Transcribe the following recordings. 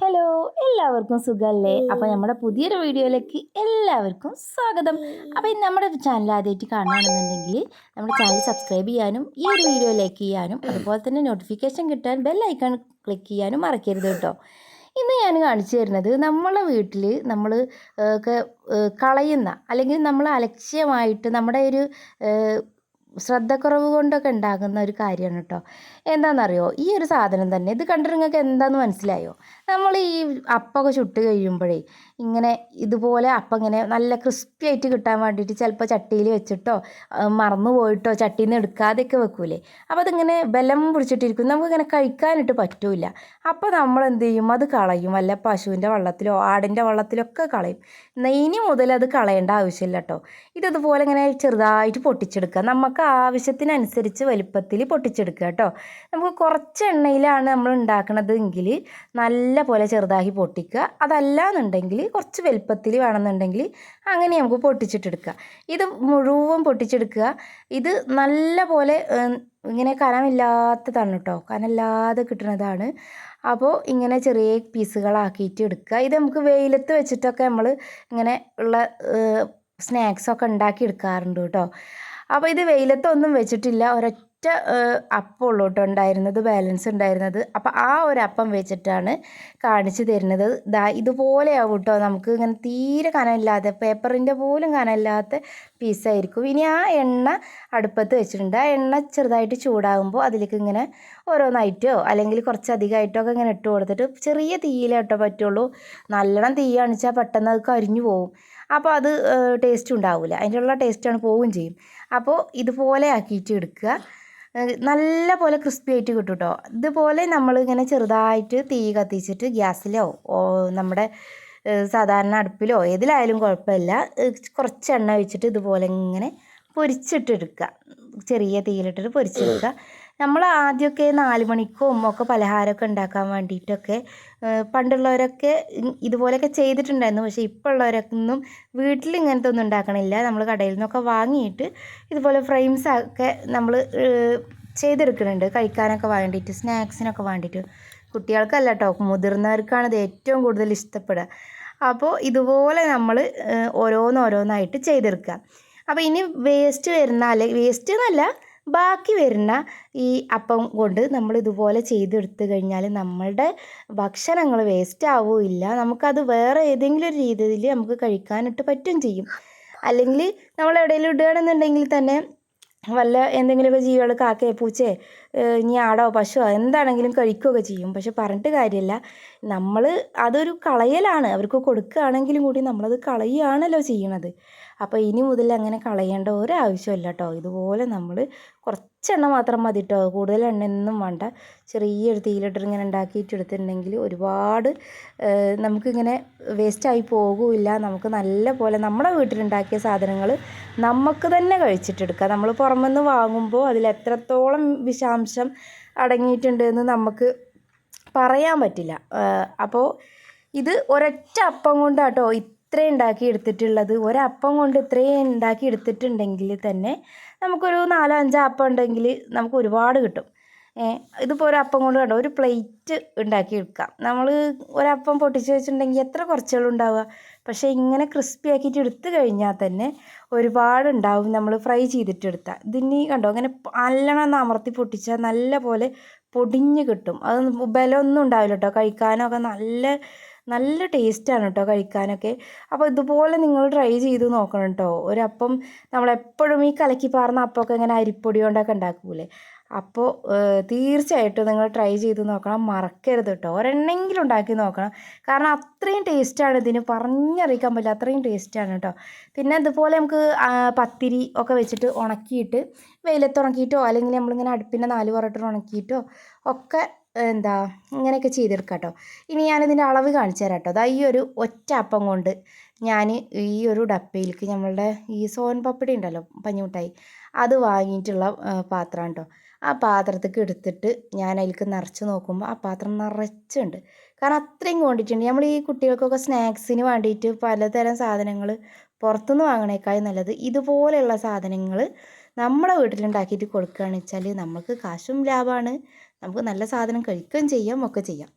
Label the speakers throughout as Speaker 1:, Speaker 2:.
Speaker 1: Hello എല്ലാവർക്കും സുഖമല്ലേ അപ്പോൾ നമ്മുടെ പുതിയൊരു വീഡിയോയിലേക്ക് എല്ലാവർക്കും സ്വാഗതം. അപ്പോൾ ഇന്ന് നമ്മുടെ ചാനൽ ആദ്യമായിട്ട് കാണുകയാണെന്നുണ്ടെങ്കിൽ നമ്മുടെ ചാനൽ സബ്സ്ക്രൈബ് ചെയ്യാനും ഈ ഒരു വീഡിയോ ലൈക്ക് ചെയ്യാനും അതുപോലെ തന്നെ നോട്ടിഫിക്കേഷൻ കിട്ടാൻ ബെൽ ഐക്കൺ ക്ലിക്ക് ചെയ്യാനും മറക്കരുത് കേട്ടോ. ഇന്ന് ഞാൻ കാണിച്ചു തരുന്നത് നമ്മളെ വീട്ടിൽ നമ്മൾ ഒക്കെ കളയുന്ന അല്ലെങ്കിൽ നമ്മൾ അലക്ഷ്യമായിട്ട് നമ്മുടെ ഒരു ശ്രദ്ധക്കുറവ് കൊണ്ടൊക്കെ ഉണ്ടാകുന്ന ഒരു കാര്യമാണ് കേട്ടോ. എന്താണെന്നറിയോ? ഈ ഒരു സാധനം തന്നെ ഇത് കണ്ടിട്ട് നിങ്ങൾക്ക് എന്താണെന്ന് മനസ്സിലായോ? നമ്മൾ ഈ അപ്പമൊക്കെ ചുട്ട് കഴിയുമ്പോഴേ ഇങ്ങനെ ഇതുപോലെ അപ്പം ഇങ്ങനെ നല്ല ക്രിസ്പി ആയിട്ട് കിട്ടാൻ വേണ്ടിയിട്ട് ചിലപ്പോൾ ചട്ടിയിൽ വെച്ചിട്ടോ മറന്നു പോയിട്ടോ ചട്ടിയിൽ നിന്ന് എടുക്കാതെയൊക്കെ വെക്കൂലേ? അപ്പോൾ അതിങ്ങനെ ബലം പിടിച്ചിട്ടിരിക്കും. നമുക്കിങ്ങനെ കഴിക്കാനായിട്ട് പറ്റൂല അപ്പോൾ നമ്മൾ എന്ത് ചെയ്യും? അത് കളയും. വല്ല പശുവിന്റെ വെള്ളത്തിലോ ആടിന്റെ വെള്ളത്തിലൊക്കെ കളയും. എന്നാൽ ഇനി മുതൽ അത് കളയേണ്ട ആവശ്യമില്ല കേട്ടോ. ഇതതുപോലെ ഇങ്ങനെ ചെറുതായിട്ട് പൊട്ടിച്ചെടുക്കുക. നമുക്ക് ആവശ്യത്തിനനുസരിച്ച് വലിപ്പത്തിൽ പൊട്ടിച്ചെടുക്കുക കേട്ടോ. നമുക്ക് കുറച്ച് എണ്ണയിലാണ് നമ്മൾ ഉണ്ടാക്കുന്നത് എങ്കിൽ നല്ല പോലെ ചെറുതാക്കി പൊട്ടിക്കുക. അതല്ല എന്നുണ്ടെങ്കിൽ കുറച്ച് വലുപ്പത്തിൽ വേണമെന്നുണ്ടെങ്കിൽ അങ്ങനെ നമുക്ക് പൊട്ടിച്ചിട്ടെടുക്കുക. ഇത് മുഴുവൻ പൊട്ടിച്ചെടുക്കുക. ഇത് നല്ല പോലെ ഇങ്ങനെ കനമില്ലാത്തതാണ് കേട്ടോ കനമില്ലാതെ കിട്ടുന്നതാണ് അപ്പോൾ ഇങ്ങനെ ചെറിയ പീസുകളാക്കിയിട്ട് എടുക്കുക. ഇത് നമുക്ക് വെയിലത്ത് വെച്ചിട്ടൊക്കെ നമ്മൾ ഇങ്ങനെ ഉള്ള സ്നാക്സൊക്കെ ഉണ്ടാക്കി എടുക്കാറുണ്ട് കേട്ടോ. അപ്പോൾ ഇത് വെയിലത്തൊന്നും വെച്ചിട്ടില്ല. ഒരൊറ്റ കേട്ടോ ഉണ്ടായിരുന്നത്. ബാലൻസ് ഉണ്ടായിരുന്നത്. അപ്പോൾ ആ ഒരു അപ്പം വെച്ചിട്ടാണ് കാണിച്ചു തരുന്നത്. ദാ ഇതുപോലെയാവും കേട്ടോ. നമുക്ക് ഇങ്ങനെ തീരെ കനമില്ലാതെ പേപ്പറിന്റെ പോലും കനമില്ലാത്ത പീസായിരിക്കും ഇനി ആ എണ്ണ അടുപ്പത്ത് വെച്ചിട്ടുണ്ട്. ആ എണ്ണ ചെറുതായിട്ട് ചൂടാകുമ്പോൾ അതിലേക്ക് ഇങ്ങനെ ഓരോന്നായിട്ടോ അല്ലെങ്കിൽ കുറച്ചധികമായിട്ടോ ഒക്കെ ഇങ്ങനെ ഇട്ട് കൊടുത്തിട്ട് ചെറിയ തീയിലേ കേട്ടോ പറ്റുള്ളൂ. നല്ലോണം തീ അണിച്ചാൽ പെട്ടെന്ന് അത് കരിഞ്ഞു പോകും അപ്പോൾ അത് ടേസ്റ്റ് ഉണ്ടാവില്ല അതിനുള്ള ടേസ്റ്റാണ് പോവുകയും ചെയ്യും. അപ്പോൾ ഇതുപോലെ ആക്കിയിട്ട് എടുക്കുക. നല്ല പോലെ ക്രിസ്പി ആയിട്ട് കിട്ടും കേട്ടോ ഇതുപോലെ നമ്മൾ ഇങ്ങനെ ചെറുതായിട്ട് തീ കത്തിച്ചിട്ട് ഗ്യാസിലോ നമ്മുടെ സാധാരണ അടുപ്പിലോ ഏതിലായാലും കുഴപ്പമില്ല. കുറച്ച് എണ്ണ ഒഴിച്ചിട്ട് ഇതുപോലെ ഇങ്ങനെ പൊരിച്ചിട്ടെടുക്കുക ചെറിയ തീയിലിട്ടിട്ട് പൊരിച്ചെടുക്കുക. നമ്മൾ ആദ്യമൊക്കെ നാല് മണിക്കും ഒക്കെ പലഹാരമൊക്കെ ഉണ്ടാക്കാൻ വേണ്ടിയിട്ടൊക്കെ പണ്ടുള്ളവരൊക്കെ ഇതുപോലെയൊക്കെ ചെയ്തിട്ടുണ്ടായിരുന്നു. പക്ഷേ ഇപ്പോൾ ഉള്ളവരൊന്നും വീട്ടിൽ ഇങ്ങനത്തെ ഒന്നും ഉണ്ടാക്കണില്ല. നമ്മൾ കടയിൽ നിന്നൊക്കെ വാങ്ങിയിട്ട് ഇതുപോലെ ഫ്രെയിംസ് ഒക്കെ നമ്മൾ ചെയ്തെടുക്കുന്നുണ്ട് കഴിക്കാനൊക്കെ വേണ്ടിയിട്ട് സ്നാക്സിനൊക്കെ വേണ്ടിയിട്ട്. കുട്ടികൾക്കല്ല കേട്ടോ മുതിർന്നവർക്കാണ് ഇത് ഏറ്റവും കൂടുതൽ ഇഷ്ടപ്പെടുക. അപ്പോൾ ഇതുപോലെ നമ്മൾ ഓരോന്നോരോന്നായിട്ട് ചെയ്തെടുക്കുക. അപ്പോൾ ഇനി വേസ്റ്റ് വരുന്ന അല്ലെങ്കിൽ വേസ്റ്റ് എന്നല്ല ബാക്കി വരുന്ന ഈ അപ്പം കൊണ്ട് നമ്മൾ ഇതുപോലെ ചെയ്തെടുത്ത് കഴിഞ്ഞാൽ നമ്മളുടെ ഭക്ഷണങ്ങൾ വേസ്റ്റ് ആവുകയില്ല. നമുക്കത് വേറെ ഏതെങ്കിലും ഒരു രീതിയിൽ നമുക്ക് കഴിക്കാനായിട്ട് പറ്റും ചെയ്യും. അല്ലെങ്കിൽ നമ്മൾ എവിടെയെങ്കിലും ഇടുകയാണെന്നുണ്ടെങ്കിൽ തന്നെ വല്ല എന്തെങ്കിലുമൊക്കെ ജീവികൾ കാക്കയോ പൂച്ചയോ ഏഹ് ഇനി ആടോ പശുവോ എന്താണെങ്കിലും കഴിക്കുകയൊക്കെ ചെയ്യും. പക്ഷെ പറഞ്ഞിട്ട് കാര്യമില്ല. നമ്മൾ അതൊരു കളയലാണ്. അവർക്ക് കൊടുക്കുകയാണെങ്കിലും കൂടി നമ്മളത് കളയുകയാണല്ലോ ചെയ്യണത്. അപ്പോൾ ഇനി മുതൽ അങ്ങനെ കളയേണ്ട ഒരാവശ്യമില്ല കേട്ടോ ഇതുപോലെ നമ്മൾ കുറച്ചെണ്ണ മാത്രം മതി കേട്ടോ കൂടുതൽ എണ്ണയൊന്നും വേണ്ട. ചെറിയൊരു തീയിലിട്ട് ഇങ്ങനെ ഉണ്ടാക്കിയിട്ട് എടുത്തിട്ടുണ്ടെങ്കിൽ ഒരുപാട് നമുക്കിങ്ങനെ വേസ്റ്റായി പോകില്ല നമുക്ക് നല്ല പോലെ നമ്മുടെ വീട്ടിലുണ്ടാക്കിയ സാധനങ്ങൾ നമുക്ക് തന്നെ കഴിച്ചിട്ടെടുക്കാം. നമ്മൾ പുറമെന്ന് വാങ്ങുമ്പോൾ അതിൽ എത്രത്തോളം വിഷാംശം അടങ്ങിയിട്ടുണ്ട് എന്ന് നമുക്ക് പറയാൻ പറ്റില്ല. അപ്പോൾ ഇത് ഒരൊറ്റ അപ്പം കൊണ്ടാട്ടോ ഇത്രയും ഉണ്ടാക്കി എടുത്തിട്ടുള്ളത്. ഒരപ്പം കൊണ്ട് ഇത്രയും ഉണ്ടാക്കി എടുത്തിട്ടുണ്ടെങ്കിൽ തന്നെ നമുക്കൊരു നാലോ അഞ്ചോ അപ്പം ഉണ്ടെങ്കിൽ നമുക്ക് ഒരുപാട് കിട്ടും. ഇതിപ്പോൾ ഒരപ്പം കൊണ്ട് കണ്ടോ? ഒരു പ്ലേറ്റ് ഉണ്ടാക്കി എടുക്കാം. നമ്മൾ ഒരപ്പം പൊട്ടിച്ച് വെച്ചിട്ടുണ്ടെങ്കിൽ എത്ര കുറച്ചുകൾ ഉണ്ടാവുക? പക്ഷേ ഇങ്ങനെ ക്രിസ്പി ആക്കിയിട്ട് എടുത്തു കഴിഞ്ഞാൽ തന്നെ ഒരുപാട് ഉണ്ടാവും നമ്മൾ ഫ്രൈ ചെയ്തിട്ടെടുത്താൽ ഇതിനി കണ്ടോ? അങ്ങനെ നല്ലോണം ഒന്ന് അമർത്തി പൊട്ടിച്ചാൽ നല്ല പോലെ പൊടിഞ്ഞ് കിട്ടും. അത് ബലമൊന്നും ഉണ്ടാവില്ല കേട്ടോ. കഴിക്കാനൊക്കെ നല്ല നല്ല ടേസ്റ്റാണ് കേട്ടോ കഴിക്കാനൊക്കെ. അപ്പോൾ ഇതുപോലെ നിങ്ങൾ ട്രൈ ചെയ്ത് നോക്കണം കേട്ടോ ഒരപ്പം നമ്മളെപ്പോഴും ഈ കലക്കി പാർന്ന അപ്പമൊക്കെ ഇങ്ങനെ അരിപ്പൊടി കൊണ്ടൊക്കെ ഉണ്ടാക്കൂലേ അപ്പോൾ തീർച്ചയായിട്ടും നിങ്ങൾ ട്രൈ ചെയ്ത് നോക്കണം. മറക്കരുത് കേട്ടോ ഒരെണ്ണെങ്കിലും ഉണ്ടാക്കി നോക്കണം. കാരണം അത്രയും ടേസ്റ്റാണ് ഇതിന്. പറഞ്ഞറിയിക്കാൻ പറ്റില്ല. അത്രയും ടേസ്റ്റാണ് കേട്ടോ പിന്നെ ഇതുപോലെ നമുക്ക് പത്തിരി ഒക്കെ വെച്ചിട്ട് ഉണക്കിയിട്ട് വെയിലത്ത് ഉണക്കിയിട്ടോ അല്ലെങ്കിൽ നമ്മളിങ്ങനെ അടുപ്പിന്റെ നാല് പുറട്ട് ഉണക്കിയിട്ടോ ഒക്കെ എന്താ ഇങ്ങനെയൊക്കെ ചെയ്തെടുക്കാം കേട്ടോ ഇനി ഞാനിതിന്റെ അളവ് കാണിച്ചു തരാം കേട്ടോ അതാ ഈ ഒരു ഒറ്റ അപ്പം കൊണ്ട് ഞാൻ ഈ ഒരു ഡപ്പയിലേക്ക് നമ്മളുടെ ഈ സോൻ പപ്പടി ഉണ്ടല്ലോ പഞ്ഞിമിഠായി അത് വാങ്ങിയിട്ടുള്ള പാത്രമാണ് കേട്ടോ ആ പാത്രത്തേക്ക് എടുത്തിട്ട് ഞാൻ അതിലേക്ക് നിറച്ച് നോക്കുമ്പോൾ ആ പാത്രം നിറച്ചുണ്ട്. കാരണം അത്രയും ക്വാണ്ടിറ്റി നമ്മൾ ഈ കുട്ടികൾക്കൊക്കെ സ്നാക്സിന് വേണ്ടിയിട്ട് പലതരം സാധനങ്ങൾ പുറത്തുനിന്ന് വാങ്ങണേക്കാളും നല്ലത് ഇതുപോലെയുള്ള സാധനങ്ങൾ നമ്മുടെ വീട്ടിലുണ്ടാക്കിയിട്ട് കൊടുക്കുകയാണ് വെച്ചാൽ നമുക്ക് കാശും ലാഭമാണ് നമുക്ക് നല്ല സാധനം കഴിക്കുകയും ചെയ്യാം ഒക്കെ ചെയ്യാം.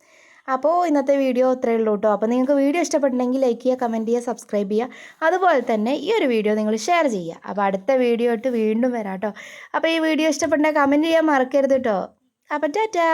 Speaker 1: അപ്പോൾ ഇന്നത്തെ വീഡിയോ അത്രയേ ഉള്ളൂ കേട്ടോ. അപ്പോൾ നിങ്ങൾക്ക് വീഡിയോ ഇഷ്ടപ്പെട്ടിട്ടുണ്ടെങ്കിൽ ലൈക്ക് ചെയ്യുക കമന്റ് ചെയ്യുക സബ്സ്ക്രൈബ് ചെയ്യുക. അതുപോലെ തന്നെ ഈ ഒരു വീഡിയോ നിങ്ങൾ ഷെയർ ചെയ്യുക. അപ്പോൾ അടുത്ത വീഡിയോ ആയിട്ട് വീണ്ടും വരാം കേട്ടോ. അപ്പോൾ ഈ വീഡിയോ ഇഷ്ടപ്പെട്ടെങ്കിൽ കമന്റ് ചെയ്യാൻ മറക്കരുത് കേട്ടോ. അപ്പോൾ ടാറ്റാ.